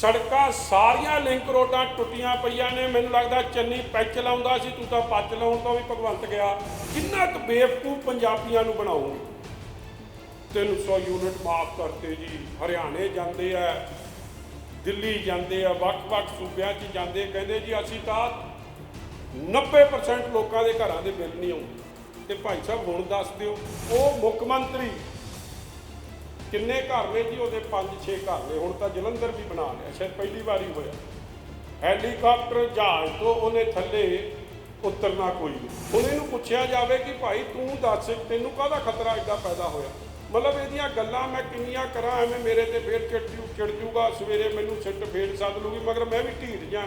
ਸੜਕਾਂ ਸਾਰੀਆਂ ਲਿੰਕ ਰੋਡਾਂ ਟੁੱਟੀਆਂ ਪਈਆਂ ਨੇ। ਮੈਨੂੰ ਲੱਗਦਾ ਚੰਨੀ ਪੈਚ ਲਾਉਂਦਾ ਸੀ, ਤੂੰ ਤਾਂ ਪੱਚ ਲਾਉਣ ਤੋਂ ਵੀ ਭਗਵੰਤ ਗਿਆ। ਕਿੰਨਾ ਕੁ ਬੇਵਕੂਫ ਪੰਜਾਬੀਆਂ ਨੂੰ ਬਣਾਉਂਗੇ 300 ਯੂਨਿਟ ਮਾਫ ਕਰਤੇ ਜੀ। ਹਰਿਆਣੇ ਜਾਂਦੇ ਆ, ਦਿੱਲੀ ਜਾਂਦੇ ਆ, ਵੱਖ-ਵੱਖ ਸੂਬਿਆਂ 'ਚ ਜਾਂਦੇ। ਕਹਿੰਦੇ ਜੀ, ਅਸੀਂ ਤਾਂ 90% ਲੋਕਾਂ ਦੇ ਘਰਾਂ ਦੇ ਬਿੱਲ ਨਹੀਂ ਆਉਂਦੇ। ਤੇ ਭਾਈ ਸਾਹਿਬ, ਹੁਣ ਦੱਸ ਦਿਓ, ਉਹ ਮੁੱਖ ਮੰਤਰੀ ਕਿੰਨੇ ਘਰ ਨੇ ਜੀ? ਉਹਦੇ 5-6 ਘਰ ਨੇ। ਹੁਣ ਤਾਂ ਜਲੰਧਰ ਵੀ ਬਣਾ ਲਿਆ। ਸ਼ਾਇਦ ਪਹਿਲੀ ਵਾਰੀ ਹੋਇਆ। ਹੈਲੀਕਾਪਟਰ ਜਹਾਜ਼ ਤੋਂ ਉਹਨੇ ਥੱਲੇ ਉਤਰਨਾ ਕੋਈ ਨਹੀਂ। ਹੁਣ ਇਹਨੂੰ ਪੁੱਛਿਆ ਜਾਵੇ ਕਿ ਭਾਈ ਤੂੰ ਦੱਸ, ਤੈਨੂੰ ਕਾਹਦਾ ਖਤਰਾ ਇੱਦਾਂ ਪੈਦਾ ਹੋਇਆ? ਮਤਲਬ ਇਹਦੀਆਂ ਗੱਲਾਂ ਮੈਂ ਕਿੰਨੀਆਂ ਕਰਾਂ, ਐਵੇਂ ਮੇਰੇ ਤੇ ਫੇਰ ਚਿੜ ਜੂ, ਚਿੜ ਜੂਗਾ, ਸਵੇਰੇ ਮੈਨੂੰ ਸਿੱਟ ਫੇਰ ਸੱਦ ਲੂਗੀ, ਮਗਰ ਮੈਂ ਵੀ ਢੀਠ ਜਾਂ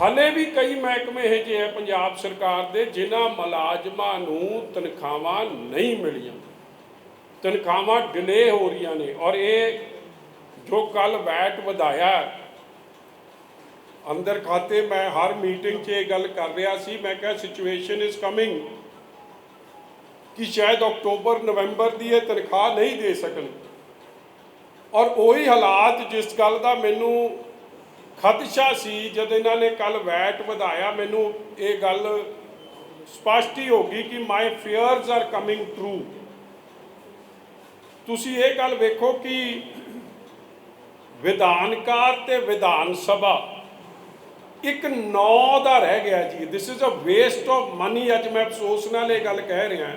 ਹਾਲੇ ਵੀ ਕਈ ਮਹਿਕਮੇ ਇਹ ਜਿਹੇ ਹੈ ਪੰਜਾਬ ਸਰਕਾਰ ਦੇ, ਜਿਨ੍ਹਾਂ ਮੁਲਾਜ਼ਮਾਂ ਨੂੰ ਤਨਖਾਹਾਂ ਨਹੀਂ ਮਿਲੀਆਂ। ਤਨਖਾਹਾਂ ਡਿਲੇ ਹੋ ਰਹੀਆਂ ਨੇ ਔਰ ਇਹ ਜੋ ਕੱਲ ਵੈਟ ਵਧਾਇਆ, ਅੰਦਰ ਖਾਤੇ ਮੈਂ ਹਰ ਮੀਟਿੰਗ 'ਚ ਇਹ ਗੱਲ ਕਰ ਰਿਹਾ ਸੀ, ਮੈਂ ਕਿਹਾ ਸਿਚੁਏਸ਼ਨ ਇਜ਼ ਕਮਿੰਗ ਕਿ ਸ਼ਾਇਦ ਅਕਤੂਬਰ, ਨਵੰਬਰ ਦੀ ਇਹ ਤਨਖਾਹ ਨਹੀਂ ਦੇ ਸਕਣ। ਔਰ ਉਹੀ ਹਾਲਾਤ ਜਿਸ ਗੱਲ ਦਾ ਮੈਨੂੰ ਖਦਸ਼ਾ ਸੀ, ਜਦ ਇਹਨਾਂ ਨੇ ਕੱਲ ਵੈਟ ਵਧਾਇਆ, ਮੈਨੂੰ ਇਹ ਗੱਲ ਸਪਸ਼ਟ ਹੀ ਹੋ ਗਈ ਕਿ my fears are coming true ਤੁਸੀਂ ਇਹ ਗੱਲ ਵੇਖੋ ਕਿ ਵਿਧਾਨਕਾਰ ਤੇ ਵਿਧਾਨ ਸਭਾ ਇੱਕ ਨੌ ਦਾ ਰਹਿ ਗਿਆ ਜੀ। This is a waste of money ਅੱਜ ਮੈਂ ਅਫਸੋਸ ਨਾਲ ਇਹ ਗੱਲ ਕਹਿ ਰਿਹਾ।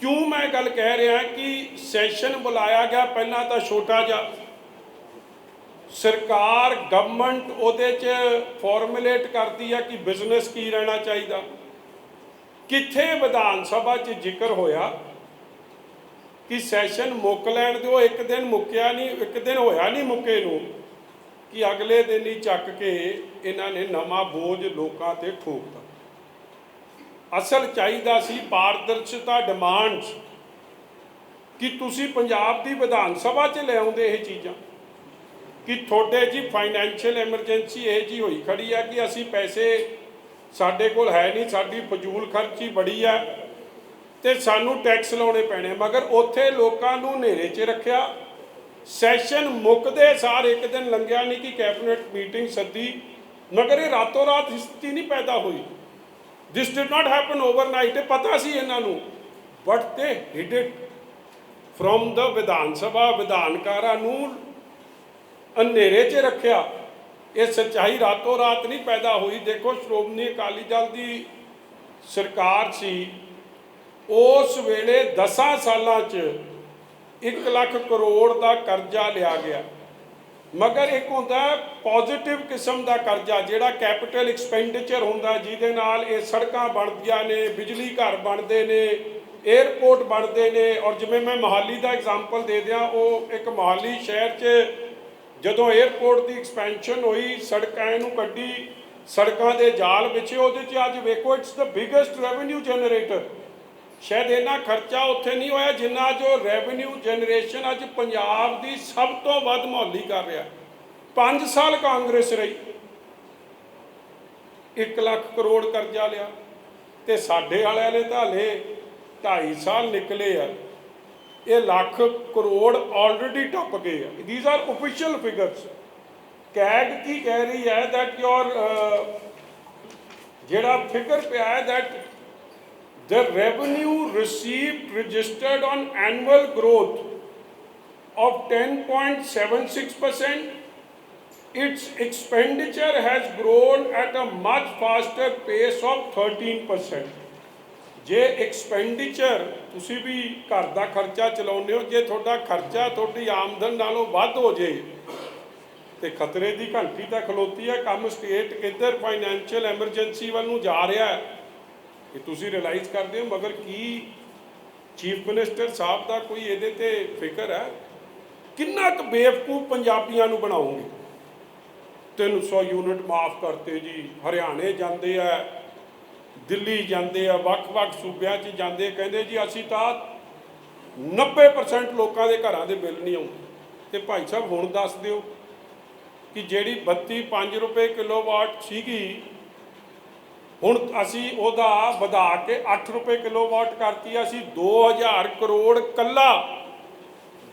ਕਿਉਂ ਮੈਂ ਗੱਲ ਕਹਿ ਰਿਹਾ ਕਿ ਸੈਸ਼ਨ ਬੁਲਾਇਆ ਗਿਆ, ਪਹਿਲਾਂ ਤਾਂ ਛੋਟਾ ਜਿਹਾ। ਸਰਕਾਰ ਗਵਰਨਮੈਂਟ ਉਹਦੇ 'ਚ ਫਾਰਮੂਲੇਟ ਕਰਦੀ ਆ ਕਿ ਬਿਜ਼ਨਸ ਕੀ ਰਹਿਣਾ ਚਾਹੀਦਾ। ਕਿੱਥੇ ਵਿਧਾਨ ਸਭਾ 'ਚ ਜ਼ਿਕਰ ਹੋਇਆ? ਕਿ ਸੈਸ਼ਨ ਮੁੱਕ ਲੈਣ ਦਿਓ, ਇੱਕ ਦਿਨ ਮੁੱਕਿਆ ਨਹੀਂ, ਇੱਕ ਦਿਨ ਹੋਇਆ ਨਹੀਂ ਮੁੱਕੇ ਨੂੰ, ਕਿ ਅਗਲੇ ਦਿਨ ਹੀ ਚੱਕ ਕੇ ਇਹਨਾਂ ਨੇ ਨਵਾਂ ਬੋਝ ਲੋਕਾਂ ਤੇ ਠੋਕਤਾ। ਅਸਲ ਚਾਹੀਦਾ ਸੀ ਪਾਰਦਰਸ਼ਤਾ ਡਿਮਾਂਡ ਕਿ ਤੁਸੀਂ ਪੰਜਾਬ ਦੀ ਵਿਧਾਨ ਸਭਾ 'ਚ ਲੈ ਆਉਂਦੇ ਇਹ ਚੀਜ਼ਾਂ, ਕਿ ਤੁਹਾਡੇ ਜੀ ਫਾਈਨੈਂਸ਼ੀਅਲ ਐਮਰਜੈਂਸੀ ਇਹ ਜੀ ਹੋਈ ਖੜੀ ਆ ਕਿ ਅਸੀਂ ਪੈਸੇ ਸਾਡੇ ਕੋਲ ਹੈ ਨਹੀਂ, ਸਾਡੀ ਫਜ਼ੂਲ ਖਰਚੀ ਬੜੀ ਆ ਤੇ ਸਾਨੂੰ ਟੈਕਸ ਲਾਉਣੇ ਪੈਣੇ ਮਗਰ ਉੱਥੇ ਲੋਕਾਂ ਨੂੰ ਹਨੇਰੇ 'ਚ ਰੱਖਿਆ। ਸੈਸ਼ਨ ਮੁੱਕਦੇ ਸਾਰ ਇੱਕ ਦਿਨ ਲੰਘਿਆ ਨਹੀਂ ਕਿ ਕੈਬਨਿਟ ਮੀਟਿੰਗ ਸੱਦੀ। ਮਗਰ ਇਹ ਰਾਤੋਂ ਰਾਤ ਹਿਸਤੀ ਨਹੀਂ ਪੈਦਾ ਹੋਈ। This did not happen overnight ਇਹ ਪਤਾ ਸੀ ਇਹਨਾਂ ਨੂੰ। ਬਟ ਦੇ hid it from the Vidhan Sabha ਵਿਧਾਨਕਾਰਾਂ ਨੂੰ ਹਨੇਰੇ 'ਚ ਰੱਖਿਆ। ਇਹ ਸੱਚਾਈ ਰਾਤੋਂ ਰਾਤ ਨਹੀਂ ਪੈਦਾ ਹੋਈ। ਦੇਖੋ, ਸ਼੍ਰੋਮਣੀ ਅਕਾਲੀ ਦਲ ਦੀ ਸਰਕਾਰ ਸੀ। ਉਸ ਵੇਲੇ 10 ਸਾਲਾਂ 'ਚ 1 ਲੱਖ ਕਰੋੜ ਦਾ ਕਰਜ਼ਾ ਲਿਆ ਗਿਆ। ਮਗਰ ਇੱਕ ਹੁੰਦਾ ਪੋਜ਼ਿਟਿਵ ਕਿਸਮ ਦਾ ਕਰਜ਼ਾ, ਜਿਹੜਾ ਕੈਪੀਟਲ ਐਕਸਪੈਂਡੀਚਰ ਹੁੰਦਾ, ਜਿਹਦੇ ਨਾਲ ਇਹ ਸੜਕਾਂ ਬਣਦੀਆਂ ਨੇ, ਬਿਜਲੀ ਘਰ ਬਣਦੇ ਨੇ 에ਅਰਪੋਰਟ ਬਣਦੇ ਨੇ ਔਰ ਜਿਵੇਂ ਮੈਂ ਮਹਾਲੀ ਦਾ ਐਗਜ਼ਾਮਪਲ ਦੇ ਦਿਆਂ, ਉਹ ਇੱਕ ਮਹਾਲੀ ਸ਼ਹਿਰ 'ਚ ਜਦੋਂ 에ਅਰਪੋਰਟ ਦੀ ਐਕਸਪੈਂਸ਼ਨ ਹੋਈ, ਸੜਕਾਂ ਇਹਨੂੰ ਕੱਢੀ, ਸੜਕਾਂ ਦੇ ਜਾਲ ਵਿੱਚ ਉਹਦੇ 'ਚ ਅੱਜ ਵੇਖੋ it's the biggest revenue generator ਸ਼ਾਇਦ ਇਹਨਾਂ ਖਰਚਾ ਉੱਥੇ ਨਹੀਂ ਹੋਇਆ ਜਿੰਨਾ ਜੋ ਰੈਵਨਿਊ ਜਨਰੇਸ਼ਨ ਅੱਜ ਪੰਜਾਬ ਦੀ ਸਭ ਤੋਂ ਵੱਧ ਮੌਲੀ ਕਰ ਰਿਹਾ। 5 ਸਾਲ ਕਾਂਗਰਸ ਰਹੀ। 1 ਲੱਖ ਕਰੋੜ ਕਰਜ਼ਾ ਲਿਆ ਤੇ ਸਾਡੇ ਵਾਲਿਆਂ ਨੇ ਤਾਂ ਹਲੇ 2.5 ਸਾਲ ਨਿਕਲੇ ਆ। ਇਹ ਲੱਖ ਕਰੋੜ ਆਲਰੇਡੀ ਟੱਪ ਗਏ ਆ। These are official figures CAG ਕੀ ਕਹਿ ਰਹੀ ਹੈ ਦੈਟ ਯੋਰ ਜਿਹੜਾ ਫਿਗਰ ਪਿਆ ਹੈ that the revenue received registered on annual growth of 10.76%. Its expenditure has grown at a much faster pace of 13%. ਜੇ ਐਕਸਪੈਂਡੀਚਰ ਤੁਸੀਂ ਵੀ ਘਰ ਦਾ ਖਰਚਾ ਚਲਾਉਂਦੇ ਹੋ ਜੇ ਤੁਹਾਡਾ ਖਰਚਾ ਤੁਹਾਡੀ ਆਮਦਨ ਨਾਲੋਂ ਵੱਧ ਹੋ ਜੇ ਤੇ ਖਤਰੇ ਦੀ ਘੰਟੀ ਤਾਂ ਖਲੋਤੀ ਹੈ ਕੰਮ ਸਟੇਟ ਕਿੱਧਰ ਫਾਈਨੈਂਸ਼ੀਅਲ ਐਮਰਜੈਂਸੀ ਵੱਲ ਨੂੰ ਜਾ ਰਿਹਾ ਹੈ ਕਿ ਤੁਸੀਂ ਰਿਅਲਾਈਜ਼ ਕਰਦੇ ਹੋ, ਮਗਰ ਕੀ ਚੀਫ ਮਿਨਿਸਟਰ ਸਾਹਿਬ ਦਾ ਕੋਈ ਇਹਦੇ ਤੇ ਫਿਕਰ ਹੈ? ਕਿੰਨਾ ਕੁ ਬੇਵਕੂਫ ਪੰਜਾਬੀਆਂ ਨੂੰ ਬਣਾਉਂਗੇ 300 ਯੂਨਿਟ ਮਾਫ ਕਰਤੇ ਜੀ, ਹਰਿਆਣੇ ਜਾਂਦੇ ਆ, ਦਿੱਲੀ ਜਾਂਦੇ ਆ, ਵੱਖ-ਵੱਖ ਸੂਬਿਆਂ 'ਚ ਜਾਂਦੇ ਕਹਿੰਦੇ ਜੀ ਅਸੀਂ ਤਾਂ 90% ਲੋਕਾਂ ਦੇ ਘਰਾਂ ਦੇ ਬਿੱਲ ਨਹੀਂ ਆਉਂਦੇ। ਤੇ ਭਾਈ ਸਾਹਿਬ ਹੁਣ ਦੱਸ ਦਿਓ ਕਿ ਜਿਹੜੀ 32 5 ਰੁਪਏ ਕਿਲੋਵਾਟ ਸੀਗੀ ਹੁਣ ਅਸੀਂ ਉਹਦਾ ਵਧਾ ਕੇ 8 ਰੁਪਏ ਕਿਲੋਵਾਟ ਕਰਤੀ ਅਸੀਂ 2000 ਕਰੋੜ ਕੱਲਾ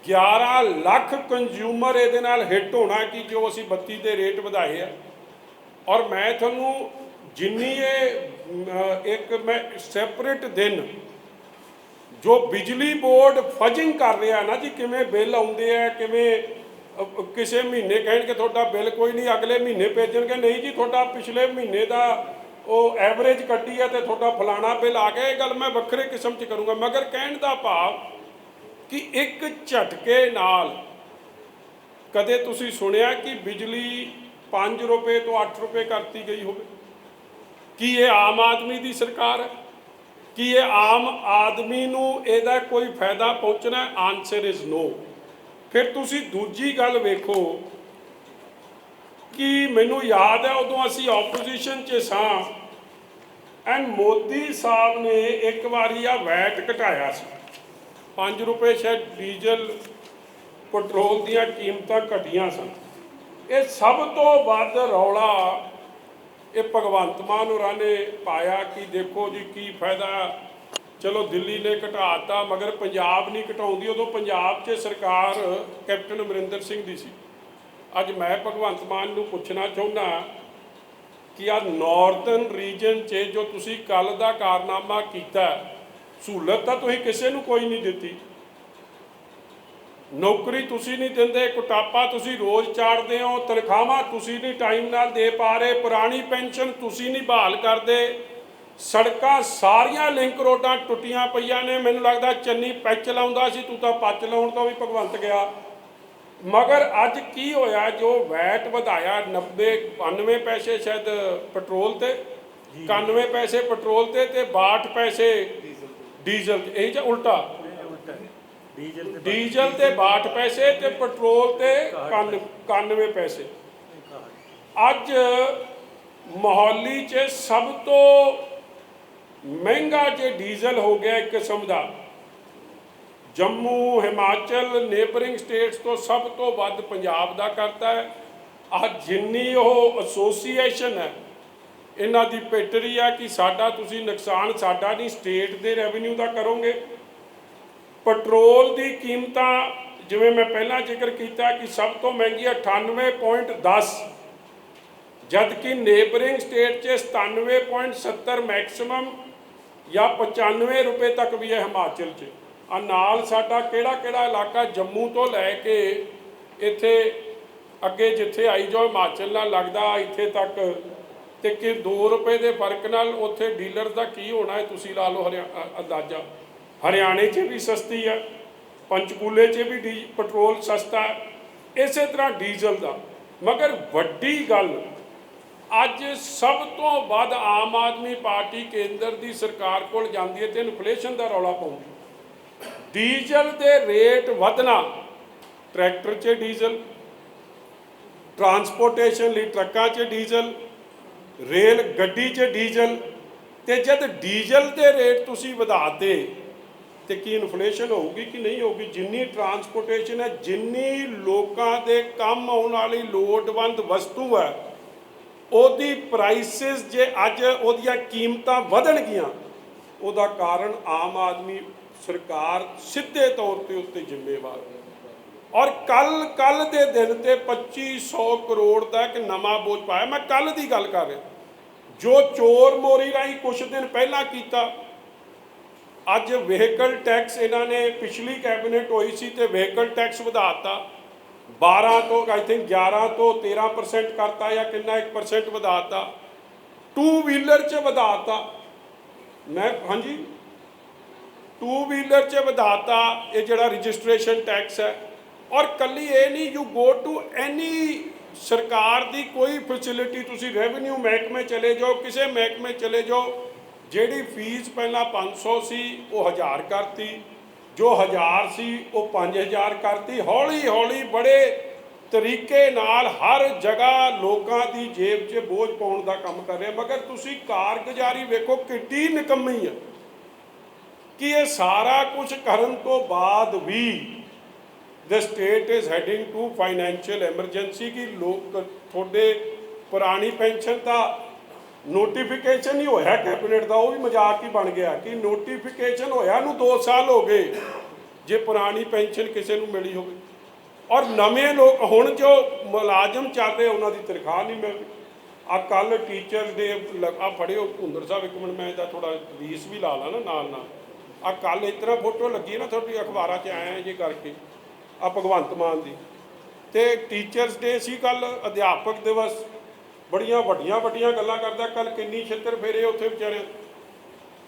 11 ਲੱਖ ਕੰਜ਼ਿਊਮਰ ਇਹਦੇ ਨਾਲ ਹਿੱਟ ਹੋਣਾ ਕਿ ਜੋ ਅਸੀਂ ਬੱਤੀ ਦੇ ਰੇਟ ਵਧਾਏ ਆ। ਔਰ ਮੈਂ ਤੁਹਾਨੂੰ ਜਿੰਨੀ ਇਹ ਇੱਕ ਮੈਂ ਸੈਪਰੇਟ ਦਿਨ ਜੋ ਬਿਜਲੀ ਬੋਰਡ ਫਜਿੰਗ ਕਰ ਰਿਹਾ ਨਾ ਜੀ, ਕਿਵੇਂ ਬਿੱਲ ਆਉਂਦੇ ਆ, ਕਿਵੇਂ ਕਿਸੇ ਮਹੀਨੇ ਕਹਿਣਗੇ ਤੁਹਾਡਾ ਬਿੱਲ ਕੋਈ ਨਹੀਂ, ਅਗਲੇ ਮਹੀਨੇ ਭੇਜਣਗੇ, ਨਹੀਂ ਜੀ, ਤੁਹਾਡਾ ਪਿਛਲੇ ਮਹੀਨੇ ਦਾ ਉਹ ਐਵਰੇਜ ਕੱਢੀ ਹੈ ਤੇ ਤੁਹਾਡਾ ਫਲਾਣਾ ਬਿੱਲ ਆ ਗਿਆ। ਇਹ ਗੱਲ ਮੈਂ ਵੱਖਰੇ ਕਿਸਮ 'ਚ ਕਰੂੰਗਾ। ਮਗਰ ਕਹਿਣ ਦਾ ਭਾਵ ਕਿ ਇੱਕ ਝਟਕੇ ਨਾਲ ਕਦੇ ਤੁਸੀਂ ਸੁਣਿਆ ਕਿ ਬਿਜਲੀ 5 ਰੁਪਏ ਤੋਂ 8 ਰੁਪਏ ਕਰਤੀ ਗਈ ਹੋਵੇ? ਕੀ ਇਹ ਆਮ ਆਦਮੀ ਦੀ ਸਰਕਾਰ ਹੈ? ਕੀ ਇਹ ਆਮ ਆਦਮੀ ਨੂੰ ਇਹਦਾ ਕੋਈ ਫਾਇਦਾ ਪਹੁੰਚਣਾ? ਆਨਸਰ ਇਜ਼ ਨੋ ਫਿਰ ਤੁਸੀਂ ਦੂਜੀ ਗੱਲ ਵੇਖੋ। ਕਿ ਮੈਨੂੰ ਯਾਦ ਹੈ ਉਦੋਂ ਅਸੀਂ ਆਪੋਜੀਸ਼ਨ 'ਚ ਸਾਂ ਐਂਡ ਮੋਦੀ ਸਾਹਿਬ ਨੇ ਇੱਕ ਵਾਰੀ ਆ ਵੈਟ ਘਟਾਇਆ ਸੀ। 5 ਰੁਪਏ ਸ਼ਾਇਦ ਡੀਜ਼ਲ, ਪੈਟਰੋਲ ਦੀਆਂ ਕੀਮਤਾਂ ਘਟੀਆਂ ਸਨ। ਇਹ ਸਭ ਤੋਂ ਵੱਧ ਰੌਲਾ ਇਹ ਭਗਵੰਤ ਮਾਨ ਹੋਰਾਂ ਨੇ ਪਾਇਆ ਕਿ ਦੇਖੋ ਜੀ ਕੀ ਫਾਇਦਾ। ਚਲੋ ਦਿੱਲੀ ਨੇ ਘਟਾਤਾ, ਮਗਰ ਪੰਜਾਬ ਨਹੀਂ ਘਟਾਉਂਦੀ, ਉਦੋਂ ਪੰਜਾਬ 'ਚ ਸਰਕਾਰ ਕੈਪਟਨ ਅਮਰਿੰਦਰ ਸਿੰਘ ਦੀ ਸੀ। ਅੱਜ ਮੈਂ ਭਗਵੰਤ ਮਾਨ ਨੂੰ ਪੁੱਛਣਾ ਚਾਹੁੰਦਾ ਕਿ ਆ ਨਾਰਥਰਨ ਰੀਜਨ 'ਚ ਜੋ ਤੁਸੀਂ ਕੱਲ ਦਾ ਕਾਰਨਾਮਾ ਕੀਤਾ, ਸਹੂਲਤ ਤਾਂ ਤੁਸੀਂ ਕਿਸੇ ਨੂੰ ਕੋਈ ਨਹੀਂ ਦਿੱਤੀ। ਨੌਕਰੀ ਤੁਸੀਂ ਨਹੀਂ ਦਿੰਦੇ, ਕੁਟਾਪਾ ਤੁਸੀਂ ਰੋਜ਼ ਚਾੜਦੇ ਹੋ, ਤਨਖਾਹਾਂ ਤੁਸੀਂ ਨਹੀਂ ਟਾਈਮ ਨਾਲ ਦੇ ਪਾ ਰਹੇ, ਪੁਰਾਣੀ ਪੈਨਸ਼ਨ ਤੁਸੀਂ ਨਹੀਂ ਬਹਾਲ ਕਰਦੇ। ਸੜਕਾਂ ਸਾਰੀਆਂ ਲਿੰਕ ਰੋਡਾਂ ਟੁੱਟੀਆਂ ਪਈਆਂ ਨੇ, ਮੈਨੂੰ ਲੱਗਦਾ ਚੰਨੀ ਪੈਚ ਲਾਉਂਦਾ ਸੀ, ਤੂੰ ਤਾਂ ਪੱਚ ਲਾਉਣ ਤੋਂ ਵੀ ਭਗਵੰਤ ਗਿਆ। ਮਗਰ ਅੱਜ ਕੀ ਹੋਇਆ? ਜੋ ਵੈਟ ਵਧਾਇਆ 90 92 ਪੈਸੇ ਸ਼ਾਇਦ ਪੈਟਰੋਲ ਤੇ 91 ਪੈਸੇ ਪੈਟਰੋਲ ਤੇ ਤੇ 62 ਪੈਸੇ ਡੀਜ਼ਲ ਤੇ। ਇਹ ਜਾਂ ਉਲਟਾ। ਡੀਜ਼ਲ ਤੇ ਡੀਜ਼ਲ ਤੇ 62 ਪੈਸੇ ਤੇ ਪੈਟਰੋਲ ਤੇ 91 ਪੈਸੇ। ਅੱਜ ਮੋਹਾਲੀ 'ਚ ਸਭ ਤੋਂ ਮਹਿੰਗਾ ਜੇ ਡੀਜ਼ਲ ਹੋ ਗਿਆ ਇੱਕ ਕਿਸਮ ਦਾ ਜੰਮੂ ਹਿਮਾਚਲ ਨੇਬਰਿੰਗ ਸਟੇਟਸ ਤੋਂ ਸਭ ਤੋਂ ਵੱਧ ਪੰਜਾਬ ਦਾ ਕਰਦਾ ਹੈ। ਆ ਜਿੰਨੀ ਉਹ ਐਸੋਸੀਏਸ਼ਨ ਹੈ, ਇਹਨਾਂ ਦੀ ਪਿੱਟਰੀ ਆ ਕਿ ਸਾਡਾ ਤੁਸੀਂ ਨੁਕਸਾਨ ਸਾਡਾ ਨਹੀਂ ਸਟੇਟ ਦੇ ਰੈਵਨਿਊ ਦਾ ਕਰੋਗੇ। ਪੈਟਰੋਲ ਦੀ ਕੀਮਤਾਂ, ਜਿਵੇਂ ਮੈਂ ਪਹਿਲਾਂ ਜ਼ਿਕਰ ਕੀਤਾ ਕਿ ਸਭ ਤੋਂ ਮਹਿੰਗੀ ਹੈ 98.10 ਜਦ ਕਿ ਨੇਬਰਿੰਗ ਸਟੇਟ 'ਚ 97.70 ਮੈਕਸਿਮਮ ਜਾਂ 95 ਰੁਪਏ ਤੱਕ ਵੀ ਹੈ ਹਿਮਾਚਲ 'ਚ। ਆ ਨਾਲ ਸਾਡਾ ਕਿਹੜਾ ਕਿਹੜਾ ਇਲਾਕਾ ਜੰਮੂ ਤੋਂ ਲੈ ਕੇ ਇੱਥੇ ਅੱਗੇ ਜਿੱਥੇ ਆਈ ਜੋ ਹਿਮਾਚਲ ਨਾਲ ਲੱਗਦਾ ਇੱਥੇ ਤੱਕ ਤੇ ਕਿ 2 ਰੁਪਏ ਦੇ ਫ਼ਰਕ ਨਾਲ ਉੱਥੇ ਡੀਲਰ ਦਾ ਕੀ ਹੋਣਾ ਹੈ ਤੁਸੀਂ ਲਾ ਲਓ ਹਰਿਆ- ਅੰਦਾਜ਼ਾ। ਹਰਿਆਣੇ 'ਚ ਵੀ ਸਸਤੀ ਹੈ ਪੰਚਕੂਲੇ 'ਚ ਵੀ ਡੀ, ਪੈਟਰੋਲ ਸਸਤਾ ਹੈ, ਇਸੇ ਤਰ੍ਹਾਂ ਡੀਜ਼ਲ ਦਾ। ਮਗਰ ਵੱਡੀ ਗੱਲ, ਅੱਜ ਸਭ ਤੋਂ ਵੱਧ ਆਮ ਆਦਮੀ ਪਾਰਟੀ ਕੇਂਦਰ ਦੀ ਸਰਕਾਰ ਕੋਲ ਜਾਂਦੀ ਹੈ ਤੇ ਇਨਫਲੇਸ਼ਨ ਦਾ ਰੌਲਾ ਪਾਉਂਦੀ ਡੀਜ਼ਲ ਦੇ ਰੇਟ ਵਧਣਾ, ਟਰੈਕਟਰ 'ਚ ਡੀਜ਼ਲ, ਟਰਾਂਸਪੋਰਟੇਸ਼ਨ ਲਈ ਟਰੱਕਾਂ 'ਚ ਡੀਜ਼ਲ, ਰੇਲ ਗੱਡੀ 'ਚ ਡੀਜ਼ਲ ਤੇ ਜਦ ਡੀਜ਼ਲ ਦੇ ਰੇਟ ਤੁਸੀਂ ਵਧਾਤੇ ਤੇ ਕੀ ਇਨਫਲੇਸ਼ਨ ਹੋਊਗੀ ਕਿ ਨਹੀਂ ਹੋਊਗੀ? ਜਿੰਨੀ ਟਰਾਂਸਪੋਰਟੇਸ਼ਨ ਹੈ, ਜਿੰਨੀ ਲੋਕਾਂ ਦੇ ਕੰਮ ਆਉਣ ਵਾਲੀ ਲੋੜਵੰਦ ਵਸਤੂ ਹੈ, ਉਹਦੀ ਪ੍ਰਾਈਸਿਸ ਜੇ ਅੱਜ ਉਹਦੀਆਂ ਕੀਮਤਾਂ ਵਧਣਗੀਆਂ, ਉਹਦਾ ਕਾਰਨ ਆਮ ਆਦਮੀ ਸਰਕਾਰ ਸਿੱਧੇ ਤੌਰ ਤੇ ਉੱਤੇ ਜ਼ਿੰਮੇਵਾਰ ਹੈ। ਔਰ ਕੱਲ ਕੱਲ ਦੇ ਦਿਨ ਤੇ 2500 ਕਰੋੜ ਦਾ ਇੱਕ ਨਵਾਂ ਬੋਝ ਪਾਇਆ। ਮੈਂ ਕੱਲ ਦੀ ਗੱਲ ਕਰ ਰਿਹਾ। ਜੋ ਚੋਰ ਮੋਰੀ ਰਾਹੀਂ ਕੁਝ ਦਿਨ ਪਹਿਲਾਂ ਕੀਤਾ, ਅੱਜ ਵਹੀਕਲ ਟੈਕਸ ਇਹਨਾਂ ਨੇ ਪਿਛਲੀ ਕੈਬਨਿਟ ਹੋਈ ਸੀ ਤੇ ਵਹੀਕਲ ਟੈਕਸ ਵਧਾਤਾ 12 ਤੋਂ ਆਈ ਥਿੰਕ 11 ਤੋਂ 13% ਕਰਤਾ ਜਾਂ ਕਿੰਨਾ 1% ਵਧਾਤਾ ਟੂ ਵੀਲਰ 'ਚ ਵਧਾਤਾ ਮੈਂ, ਹਾਂਜੀ? ਟੂ ਵੀਲਰ 'ਚ ਵਧਾਤਾ, ਇਹ ਜਿਹੜਾ ਰਜਿਸਟ੍ਰੇਸ਼ਨ ਟੈਕਸ ਹੈ। ਔਰ ਕੱਲੀ ਇਹ ਨਹੀਂ ਯੂ ਗੋ ਟੂ ਐਨੀ ਸਰਕਾਰ ਦੀ ਕੋਈ ਫੈਸਿਲਿਟੀ ਤੁਸੀਂ ਰੈਵਨਿਊ ਮਹਿਕਮੇ ਚਲੇ ਜਾਓ, ਕਿਸੇ ਮਹਿਕਮੇ ਚਲੇ ਜਾਓ, ਜਿਹੜੀ ਫੀਸ ਪਹਿਲਾਂ 500 ਸੀ ਉਹ 1000 ਕਰਤੀ। ਜੋ 1000 ਸੀ, ਉਹ 5000 ਕਰਤੀ। ਹੌਲੀ ਹੌਲੀ ਬੜੇ ਤਰੀਕੇ ਨਾਲ ਹਰ ਜਗ੍ਹਾ ਲੋਕਾਂ ਦੀ ਜੇਬ 'ਚ ਬੋਝ ਪਾਉਣ ਦਾ ਕੰਮ ਕਰ ਰਿਹਾ। ਮਗਰ ਤੁਸੀਂ ਕਾਰਗੁਜ਼ਾਰੀ ਵੇਖੋ, ਕਿੱਡੀ ਨਿਕੰਮੀ ਹੈ। ਕਿ ਇਹ ਸਾਰਾ ਕੁਝ ਕਰਨ ਤੋਂ ਬਾਅਦ ਵੀ the state is heading to financial emergency ਕਿ ਲੋਕ ਤੁਹਾਡੇ ਪੁਰਾਣੀ ਪੈਨਸ਼ਨ ਦਾ ਨੋਟੀਫਿਕੇਸ਼ਨ ਹੀ ਹੋਇਆ ਕੈਬਨਿਟ ਦਾ ਉਹ ਵੀ ਮਜ਼ਾਕ ਹੀ ਬਣ ਗਿਆ ਕਿ ਨੋਟੀਫਿਕੇਸ਼ਨ ਹੋਇਆ ਨੂੰ 2 ਸਾਲ ਹੋ ਗਏ, ਜੇ ਪੁਰਾਣੀ ਪੈਨਸ਼ਨ ਕਿਸੇ ਨੂੰ ਮਿਲੀ ਹੋਵੇ। ਔਰ ਨਵੇਂ ਲੋਕ ਹੁਣ ਜੋ ਮੁਲਾਜ਼ਮ ਚੱਲ ਰਹੇ, ਉਹਨਾਂ ਦੀ ਤਨਖਾਹ ਨਹੀਂ ਮਿਲ ਰਹੀ। ਆ ਕੱਲ ਟੀਚਰ ਡੇ ਆ ਫੜਿਓ ਭੁੰਦਰ ਸਾਹਿਬ, ਇੱਕ ਮਿੰਟ ਮੈਂ ਇਹਦਾ ਥੋੜਾ ਰੀਸ ਵੀ ਲਾ ਲਾ ਨਾ ਨਾਲ ਨਾਲ ਆ ਕੱਲ ਇਸ ਤਰ੍ਹਾਂ ਫੋਟੋ ਲੱਗੀ ਨਾ ਤੁਹਾਡੀ ਅਖਬਾਰਾਂ 'ਚ ਆਇਆ ਜੇ ਕਰਕੇ। ਆ ਭਗਵੰਤ ਮਾਨ ਦੀ। ਤੇ ਟੀਚਰਸ ਡੇ ਸੀ ਕੱਲ, ਅਧਿਆਪਕ ਦਿਵਸ। ਬੜੀਆਂ ਵੱਡੀਆਂ ਵੱਡੀਆਂ ਗੱਲਾਂ ਕਰਦਾ, ਕੱਲ ਕਿੰਨੀ ਛਿੱਤਰ ਫੇਰੇ ਉੱਥੇ ਵਿਚਾਰਿਆਂ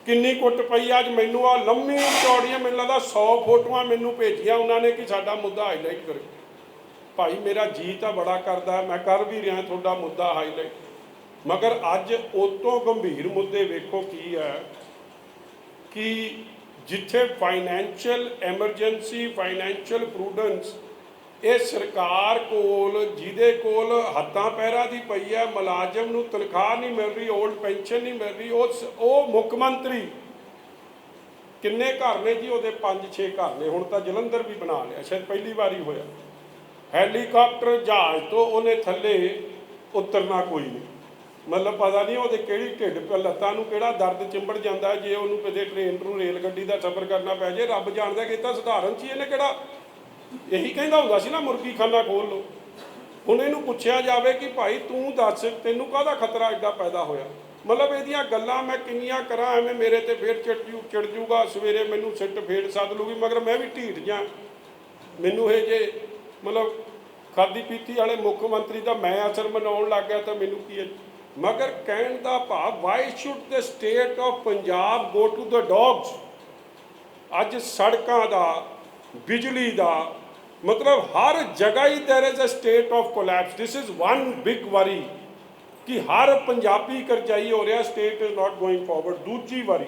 ਕਿੰਨੀ ਕੁੱਟ ਪਈ, ਅੱਜ ਮੈਨੂੰ ਆ ਲੰਮੀ ਚੌੜੀਆਂ, ਮੈਨੂੰ ਲੱਗਦਾ 100 ਫੋਟੋਆਂ ਮੈਨੂੰ ਭੇਜੀਆਂ ਉਹਨਾਂ ਨੇ ਕਿ ਸਾਡਾ ਮੁੱਦਾ ਹਾਈਲਾਈਟ ਕਰੋ। ਭਾਈ, ਮੇਰਾ ਜੀ ਤਾਂ ਬੜਾ ਕਰਦਾ, ਮੈਂ ਕਰ ਵੀ ਰਿਹਾ ਤੁਹਾਡਾ ਮੁੱਦਾ ਹਾਈਲਾਈਟ ਮਗਰ ਅੱਜ ਉਹ ਤੋਂ ਗੰਭੀਰ ਮੁੱਦੇ ਵੇਖੋ ਕੀ ਹੈ, ਕਿ ਜਿੱਥੇ ਫਾਈਨੈਂਸ਼ੀਅਲ ਐਮਰਜੈਂਸੀ, ਫਾਈਨੈਂਸ਼ੀਅਲ ਪ੍ਰੂਡੈਂਸ, ਇਹ ਸਰਕਾਰ ਕੋਲ, ਜਿਹਦੇ ਕੋਲ ਹੱਥਾਂ ਪੈਰਾਂ ਦੀ ਪਈ ਹੈ, ਮੁਲਾਜ਼ਮ ਨੂੰ ਤਨਖਾਹ ਨਹੀਂ ਮਿਲ ਰਹੀ 올ਡ ਪੈਨਸ਼ਨ ਨਹੀਂ ਮਿਲ ਰਹੀ, ਉਹ ਉਹ ਮੁੱਖ ਮੰਤਰੀ ਕਿੰਨੇ ਘਰ ਨੇ ਜੀ? ਉਹਦੇ 5-6 ਘਰ ਨੇ। ਹੁਣ ਤਾਂ ਜਲੰਧਰ ਵੀ ਬਣਾ ਲਿਆ, ਸ਼ਾਇਦ ਪਹਿਲੀ ਵਾਰੀ ਹੋਇਆ। ਹੈਲੀਕਾਪਟਰ ਜਹਾਜ਼ ਤੋਂ ਉਹਨੇ ਥੱਲੇ ਉਤਰਨਾ ਕੋਈ ਨਹੀਂ। ਮਤਲਬ ਪਤਾ ਨਹੀਂ ਉਹਦੇ ਕਿਹੜੀ ਢਿੱਡ ਪੇ, ਲੱਤਾਂ ਨੂੰ ਕਿਹੜਾ ਦਰਦ ਚਿੰਬੜ ਜਾਂਦਾ ਜੇ ਉਹਨੂੰ ਕਿਤੇ ਟ੍ਰੇਨ ਨੂੰ ਰੇਲ ਗੱਡੀ ਦਾ ਸਫ਼ਰ ਕਰਨਾ ਪੈ ਜੇ, ਰੱਬ ਜਾਣਦਾ ਕਿ ਇਹ ਤਾਂ ਸਧਾਰਨ ਸੀ ਇਹਨੇ ਕਿਹੜਾ ਇਹੀ ਕਹਿੰਦਾ ਹੁੰਦਾ ਸੀ ਨਾ ਮੁਰਗੀ ਖਾਨਾ ਖੋਲ ਲਓ। ਹੁਣ ਇਹਨੂੰ ਪੁੱਛਿਆ ਜਾਵੇ ਕਿ ਭਾਈ ਤੂੰ ਦੱਸ, ਤੈਨੂੰ ਕਾਹਦਾ ਖਤਰਾ ਐਡਾ ਪੈਦਾ ਹੋਇਆ? ਮਤਲਬ ਇਹਦੀਆਂ ਗੱਲਾਂ ਮੈਂ ਕਿੰਨੀਆਂ ਕਰਾਂ, ਐਵੇਂ ਮੇਰੇ ਤੇ ਫੇਰ ਚਿੜ ਜੂ, ਚਿੜ ਜੂਗਾ, ਸਵੇਰੇ ਮੈਨੂੰ ਸਿੱਟ ਫੇਰ ਸੱਦ ਲੂਗੀ, ਮਗਰ ਮੈਂ ਵੀ ਢੀਠ ਜਾਂ। ਮੈਨੂੰ ਇਹ ਜੇ ਮਤਲਬ ਖਾਦੀ ਪੀਤੀ ਵਾਲੇ ਮੁੱਖ ਮੰਤਰੀ ਦਾ ਮੈਂ ਅਸਰ ਮਨਾਉਣ ਲੱਗ ਗਿਆ ਤਾਂ ਮੈਨੂੰ ਕੀ ਹੈ? ਮਗਰ ਕਹਿਣ ਦਾ ਭਾਵ why should the state of Punjab go to the dogs ਅੱਜ ਸੜਕਾਂ ਦਾ, ਬਿਜਲੀ ਦਾ, ਮਤਲਬ ਹਰ ਜਗ੍ਹਾ ਹੀ there is a state of collapse this is one big worry, ਕਿ ਹਰ ਪੰਜਾਬੀ ਕਰਜ਼ਾਈ ਹੋ ਰਿਹਾ state is not going forward ਦੂਜੀ ਵਾਰੀ